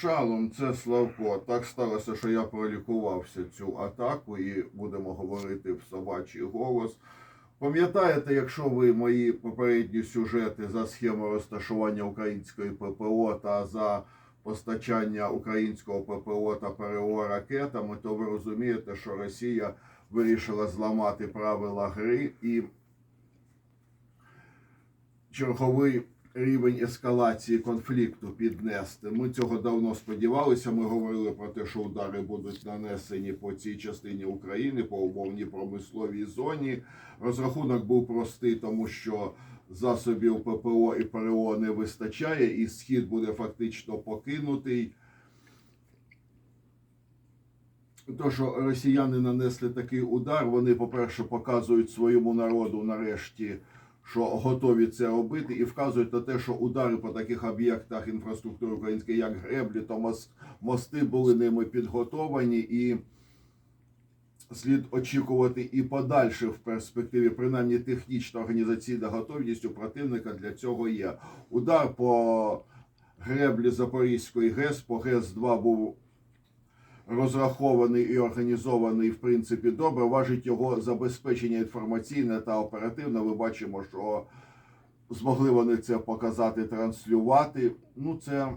Шалом, це Славко. Так сталося, що я пролікувався цю атаку і будемо говорити в собачий голос. Пам'ятаєте, якщо ви мої попередні сюжети за схему розташування української ППО та за постачання українського ППО та ПРО ракетами, то ви розумієте, що Росія вирішила зламати правила гри і черговий рівень ескалації конфлікту піднести. Ми цього давно сподівалися. Ми говорили про те, що удари будуть нанесені по цій частині України, по умовній промисловій зоні. Розрахунок був простий, тому що засобів ППО і ПРО не вистачає, і схід буде фактично покинутий. То, що росіяни нанесли такий удар, вони, по-перше, показують своєму народу нарешті, що готові це робити, і вказують на те, що удари по таких об'єктах інфраструктури української, як греблі, то мости були ними підготовані, і слід очікувати і подальше в перспективі, принаймні технічна організаційна готовність у противника для цього є. Удар по греблі Запорізької ГЕС, по ГЕС-2 був розрахований і організований в принципі добре. Важить його забезпечення інформаційне та оперативне. Ми бачимо, що змогли вони це показати, транслювати. Ну, це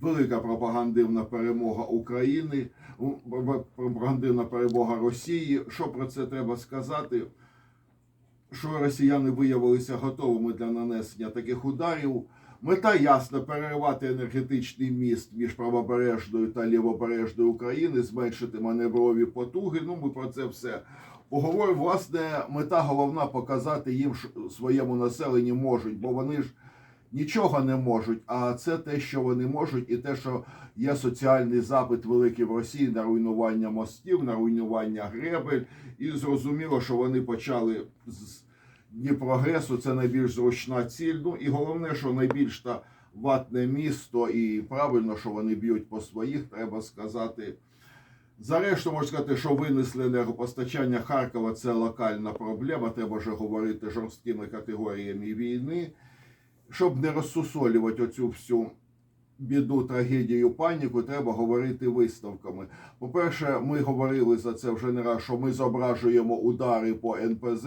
велика пропагандивна перемога України, пропагандивна перемога Росії. Що про це треба сказати? Що росіяни виявилися готовими для нанесення таких ударів. Мета ясна переривати енергетичний міст між правобережною та лівобережною України, зменшити маневрові потуги. Ну, ми про це все поговоримо. Власне, мета головна показати їм своєму населенню можуть, бо вони ж нічого не можуть. А це те, що вони можуть, і те, що є соціальний запит великий в Росії на руйнування мостів, на руйнування гребель. І зрозуміло, що вони почали з Дніпрогресу це найбільш зручна ціль. Ну і головне, що найбільш та ватне місто, і правильно, що вони б'ють по своїх, треба сказати. Зарешту можна сказати, що винесли енергопостачання Харкова це локальна проблема. Треба вже говорити жорсткими категоріями війни, щоб не розсусолювати оцю всю біду, трагедію, паніку, треба говорити виставками. По-перше, ми говорили за це вже не раз, що ми зображуємо удари по НПЗ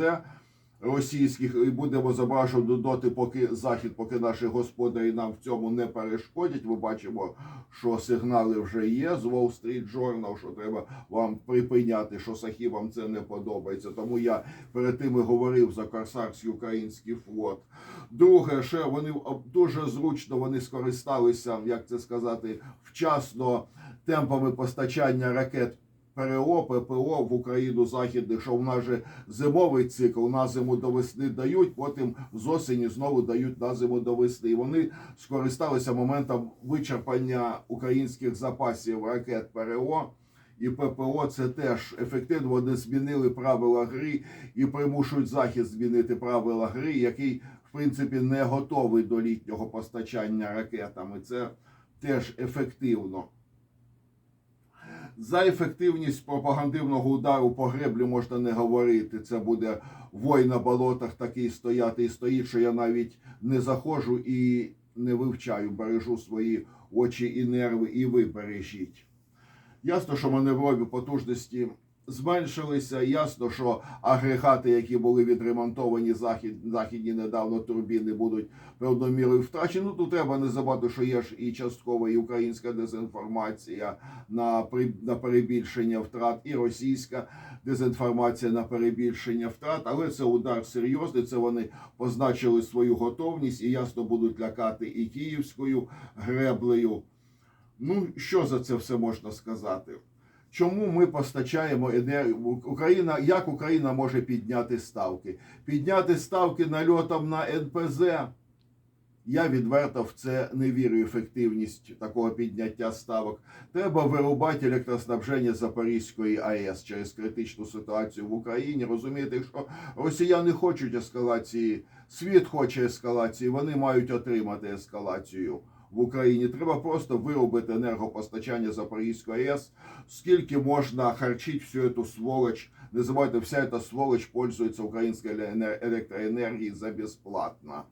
російських і будемо зображувати доти, поки захід, поки наші господарі нам в цьому не перешкодять. Ми бачимо, що сигнали вже є з Wall Street Journal, що треба вам припиняти, що сахівам це не подобається. Тому я перед тим і говорив за Корсарський український флот. Друге, ще вони дуже зручно вони скористалися, як це сказати, вчасно темпами постачання ракет. ПРО, ППО в Україну західних, що в нас же зимовий цикл, на зиму до весни дають, потім з осені знову дають на зиму до весни. І вони скористалися моментом вичерпання українських запасів ракет ПРО. І ППО це теж ефективно. Вони змінили правила гри і примушують захід змінити правила гри, який в принципі не готовий до літнього постачання ракетами. Це теж ефективно. За ефективність пропагандивного удару по греблю можна не говорити. Це буде вой на болотах такий стояти і стоїть, що я навіть не заходжу і не вивчаю, бережу свої очі і нерви, і ви бережіть. Ясно, що маневрові потужності зменшилися. Ясно, що агрегати, які були відремонтовані захід, західні недавно турбіни, будуть певною мірою втрачені. Ну тут треба не забути, що є ж і часткова і українська дезінформація на при на перебільшення втрат, і російська дезінформація на перебільшення втрат. Але це удар серйозний. Це вони позначили свою готовність і ясно будуть лякати і київською греблею. Ну, що за це все можна сказати? Чому ми постачаємо енергію? Україна, як Україна може підняти ставки? Підняти ставки нальотом на НПЗ. Я відверто в це не вірю ефективність такого підняття ставок. Треба вирубати електроснабження Запорізької АЕС через критичну ситуацію в Україні. Розумієте, що росіяни хочуть ескалації, світ хоче ескалації, вони мають отримати ескалацію в Україні. Треба просто виробити енергопостачання Запорізької АЕС. Скільки можна харчити всю цю сволоч? Не забувайте, вся ця сволоч пользується українською електроенергією за безплатно.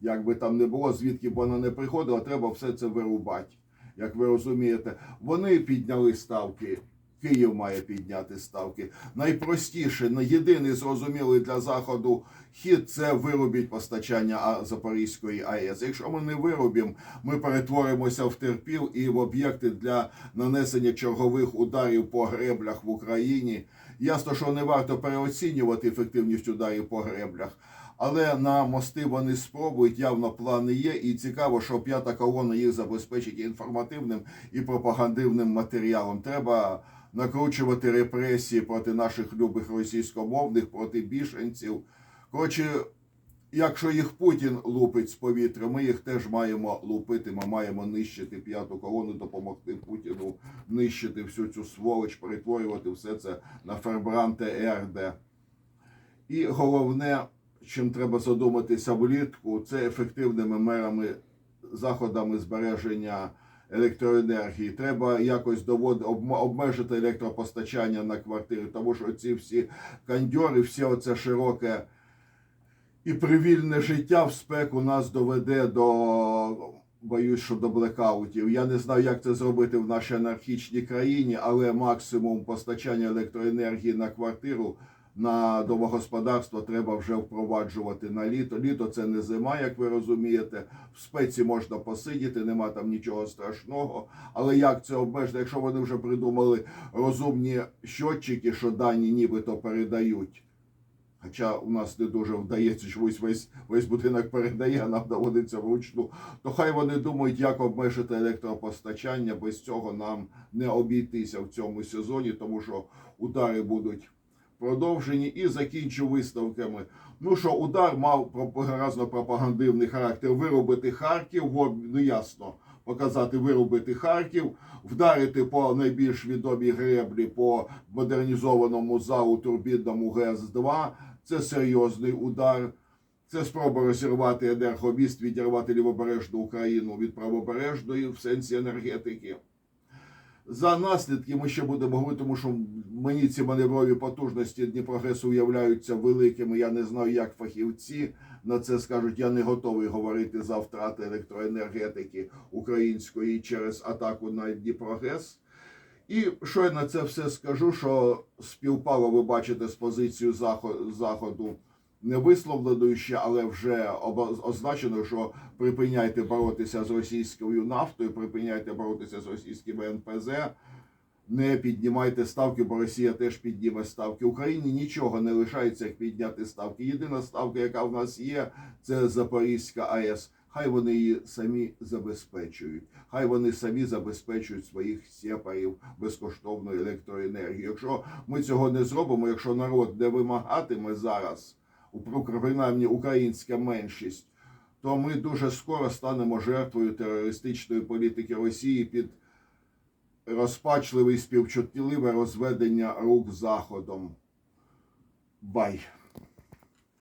Як би там не було, звідки б вона не приходила, треба все це вирубати. як ви розумієте. Вони підняли ставки. Київ має підняти ставки. Найпростіше, на- єдиний зрозумілий для заходу хід це виробіть постачання Запорізької АЕС. Якщо ми не виробимо, ми перетворимося в терпіл і в об'єкти для нанесення чергових ударів по греблях в Україні. Ясно, що не варто переоцінювати ефективність ударів по греблях. Але на мости вони спробують, явно плани є, і цікаво, що п'ята колона їх забезпечить інформативним і пропагандивним матеріалом. Треба накручувати репресії проти наших любих російськомовних, проти біженців. Коротше, якщо їх Путін лупить з повітря, ми їх теж маємо лупити. Ми маємо нищити п'яту колону, допомогти Путіну нищити всю цю сволоч, перетворювати все це на фербранте ЕРД. І головне, чим треба задуматися влітку, це ефективними мерами, заходами збереження електроенергії. Треба якось довод обмежити електропостачання на квартири, тому що ці всі кандьори, все оце широке і привільне життя в спеку нас доведе до. Боюсь, що до блекаутів. Я не знаю, як це зробити в нашій анархічній країні, але максимум постачання електроенергії на квартиру на домогосподарство треба вже впроваджувати на літо. Літо це не зима, як ви розумієте. В спеці можна посидіти, нема там нічого страшного. Але як це обмежити, якщо вони вже придумали розумні щотчики, що дані нібито передають? Хоча у нас не дуже вдається, що весь весь, весь будинок передає, а нам доводиться вручну. То хай вони думають, як обмежити електропостачання. Без цього нам не обійтися в цьому сезоні, тому що удари будуть продовжені. І закінчу виставками. Ну що, удар мав пропагандно пропагандивний характер. Виробити Харків, ну ясно. Показати виробити Харків, вдарити по найбільш відомій греблі по модернізованому залу турбінному ГЕС-2. Це серйозний удар. Це спроба розірвати енергоміст, відірвати лівобережну Україну від правобережної в сенсі енергетики. За наслідки ми ще будемо говорити, тому що мені ці маневрові потужності Дніпрогресу уявляються великими. Я не знаю, як фахівці на це скажуть. Я не готовий говорити за втрати електроенергетики української через атаку на Дніпрогрес. І що я на це все скажу, що співпало, ви бачите, з позицією Захо- заходу не висловленою ще, але вже означено, що припиняйте боротися з російською нафтою, припиняйте боротися з російськими НПЗ, не піднімайте ставки, бо Росія теж підніме ставки. Україні нічого не лишається, як підняти ставки. Єдина ставка, яка в нас є, це Запорізька АЕС. Хай вони її самі забезпечують. Хай вони самі забезпечують своїх сепарів безкоштовною електроенергією. Якщо ми цього не зробимо, якщо народ не вимагатиме зараз, принаймні українська меншість, то ми дуже скоро станемо жертвою терористичної політики Росії під розпачливе і співчутливе розведення рук Заходом. Бай.